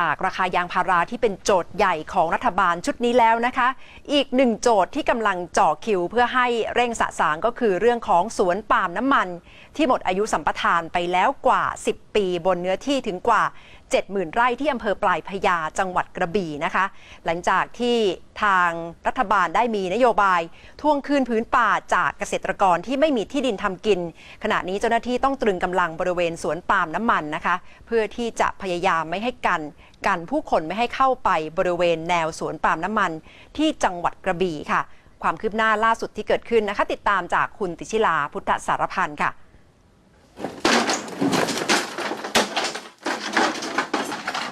จากราคายางพาราที่เป็นโจทย์ใหญ่ของรัฐบาลชุดนี้แล้วนะคะ อีกหนึ่งโจทย์ที่กำลังจ่อคิว เพื่อให้เร่งสะสางก็คือเรื่องของสวนปาล์มน้ำมัน ที่หมดอายุสัมปทานไปแล้วกว่า 10 ปีบนเนื้อที่ถึงกว่า 70,000 ไร่ที่อำเภอปลายพญาจังหวัดกระบี่นะคะ หลังจากที่ทางรัฐบาลได้มีนโยบาย ทวงคืนพื้นป่าจากเกษตรกรที่ไม่มีที่ดินทำกิน ขณะนี้เจ้าหน้าที่ต้องตรึงกำลังบริเวณสวนปาล์มน้ำมันนะคะ เพื่อที่จะพยายามไม่ให้กันกันผู้คนไม่ให้เข้าไปบริเวณแนวสวนปาล์มน้ำมัน ที่จังหวัดกระบี่ค่ะ ความคืบหน้าล่าสุดที่เกิดขึ้นนะคะ ติดตามจากคุณติชิลาพุทธสารพันธ์ค่ะ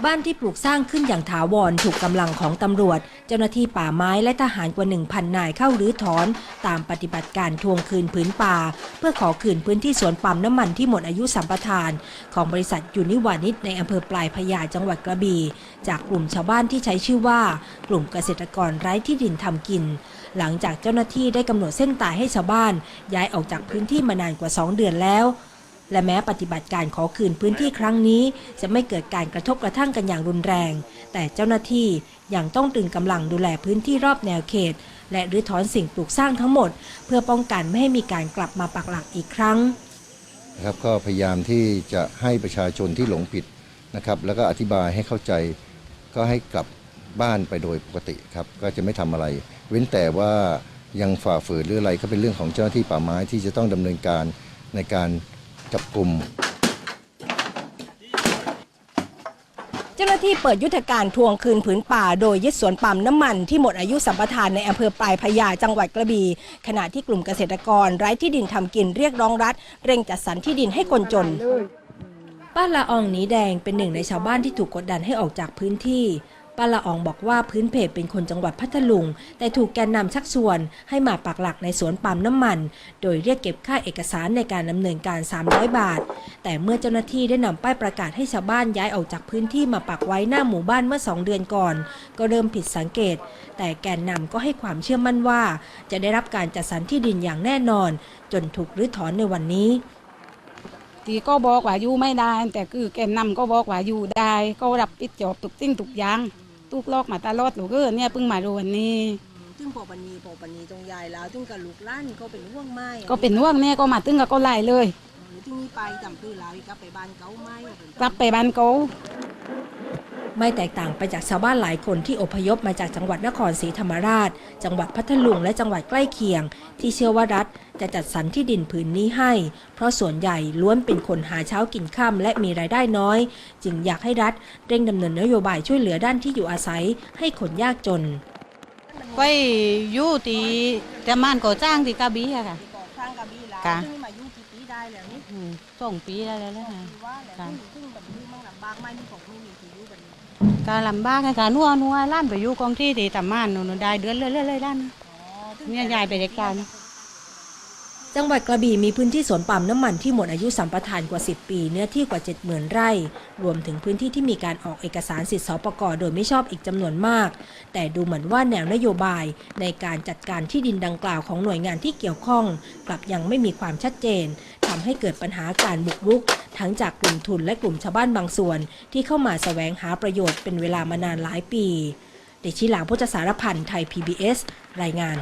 บ้านที่ปลูกสร้างขึ้นอย่างถาวรถูกกำลังของตำรวจ เจ้าหน้าที่ป่าไม้และทหารกว่า 1,000 นายเข้ารื้อถอน ตามปฏิบัติการทวงคืนผืนป่า เพื่อขอคืนพื้นที่สวนปั๊มน้ำมันที่หมดอายุสัมปทาน ของบริษัทยูนิวานิชในอำเภอปลายพญาจังหวัดกระบี่จากกลุ่มชาวบ้านที่ใช้ชื่อว่า กลุ่มเกษตรกรไร้ที่ดินทำกิน หลังจากเจ้าหน้าที่ได้กำหนดเส้นตายให้ชาวบ้าน ย้ายออกจากพื้นที่มานานกว่า 2 เดือนแล้ว และแม้ปฏิบัติการขอคืนพื้นที่ครั้งนี้ จะไม่เกิดการกระทบกระทั่งกันอย่างรุนแรง แต่เจ้าหน้าที่ยังต้องตึงกำลังดูแลพื้นที่รอบแนวเขต และรื้อถอนสิ่งปลูกสร้างทั้งหมด เพื่อป้องกันไม่ให้มีการกลับมาปักหลักอีกครั้งนะครับก็พยายามที่จะให้ประชาชนที่หลงผิดนะครับ แล้วก็อธิบายให้เข้าใจก็ให้กลับบ้านไปโดยปกติครับ ก็จะไม่ทำอะไร เว้นแต่ว่ายังฝ่าฝืนหรืออะไรก็เป็นเรื่องของเจ้าหน้าที่ป่าไม้ที่จะต้องดำเนินการในการ จับกลุ่ม เจ้าหน้าที่เปิดยุทธการทวงคืนผืนป่า โดยยึดสวนปั๊มน้ำมันที่หมดอายุสัมปทานในอำเภอปลายพญาจังหวัดกระบี่ขณะที่กลุ่มเกษตรกรไร้ที่ดินทำกินเรียกร้องรัฐ เร่งจัดสรรที่ดินให้คนจน ป้าละอองหนีแดงเป็นหนึ่งในชาวบ้านที่ถูกกดดันให้ออกจากพื้นที่ ป้าละอองบอกว่าพื้นเพเป็นคนจังหวัดพัทลุง แต่ถูกแกนนำชักชวน ให้มาปักหลักในสวนปาล์มน้ำมัน โดยเรียกเก็บค่าเอกสารในการดำเนินการ 300 บาท แต่เมื่อเจ้าหน้าที่ได้นำป้ายประกาศให้ชาวบ้านย้ายออกจากพื้นที่มาปักไว้หน้าหมู่บ้านเมื่อ 2 เดือนก่อน ก็เริ่มผิดสังเกต แต่แกนนำก็ให้ความเชื่อมั่นว่า จะได้รับการจัดสรรที่ดินอย่างแน่นอน จนถูกรื้อถอนในวันนี้ทีก็บอกว่าอยู่ไม่ได้ แต่คือแกนนำก็บอกว่าอยู่ได้ ก็รับผิดชอบทุกสิ่งทุกอย่าง ทุกลอกมาตลอดหนูก็เนี่ยเพิ่งมารู้วันนี้ ซึ่งพอปันนีพอปันนีตรงยายแล้วซึ่งกับลูกหล้านก็เป็นห่วงไม้ก็เป็นห่วงเนี่ยก็มาตึ้งกับก็ไล่เลย หรือที่นี่ไปจำคือลาวอีกกลับไปบ้านเขาไหม กลับไปบ้านเขา ไม่แตกต่างไปจากชาวบ้านหลายคนที่อพยพมาจากจังหวัดนครศรีธรรมราช จังหวัดพัทลุงและจังหวัดใกล้เคียง ที่เชื่อว่ารัฐจะจัดสรรที่ดินผืนนี้ให้ เพราะส่วนใหญ่ล้วนเป็นคนหาเช้ากินค่ำและมีรายได้น้อย จึงอยากให้รัฐเร่งดำเนินนโยบายช่วยเหลือด้านที่อยู่อาศัยให้คนยากจน ไปอยู่ที่ทำงานก่อสร้างที่กระบี่อะค่ะบอกทางกระบี่ลาวค่ะ กี่ปีได้แล้วนี่อืมสองปีได้แล้วนะค่ะที่ว่าแล้วค่ะ ซึ่งซึ่งแบบนี้มั่งลำบากไหมนี่ของไม่มีที่อยู่แบบนี้การลำบากในการนัวนัวล้านไปอยู่กองที่ที่ทำงานนู่นได้เดือนเรื่อยๆล้าน อ๋อซึ่งเนี่ยยายไปเด็กกัน จังหวัดกระบี่มีพื้นที่สวนปาล์มน้ำมันที่หมดอายุสัมปทานกว่า 10 ปี เนื้อที่กว่า 70,000 ไร่ รวมถึงพื้นที่ที่มีการออกเอกสารสิทธิสปกโดยไม่ชอบอีกจำนวนมาก แต่ดูเหมือนว่าแนวนโยบายในการจัดการที่ดินดังกล่าวของหน่วยงานที่เกี่ยวข้อง กลับยังไม่มีความชัดเจนทำให้เกิดปัญหาการบุกรุก ทั้งจากกลุ่มทุนและกลุ่มชาวบ้านบางส่วน ที่เข้ามาแสวงหาประโยชน์เป็นเวลามานานหลายปี เดชิลาพุทธสารพันธ์ไทย PBS รายงาน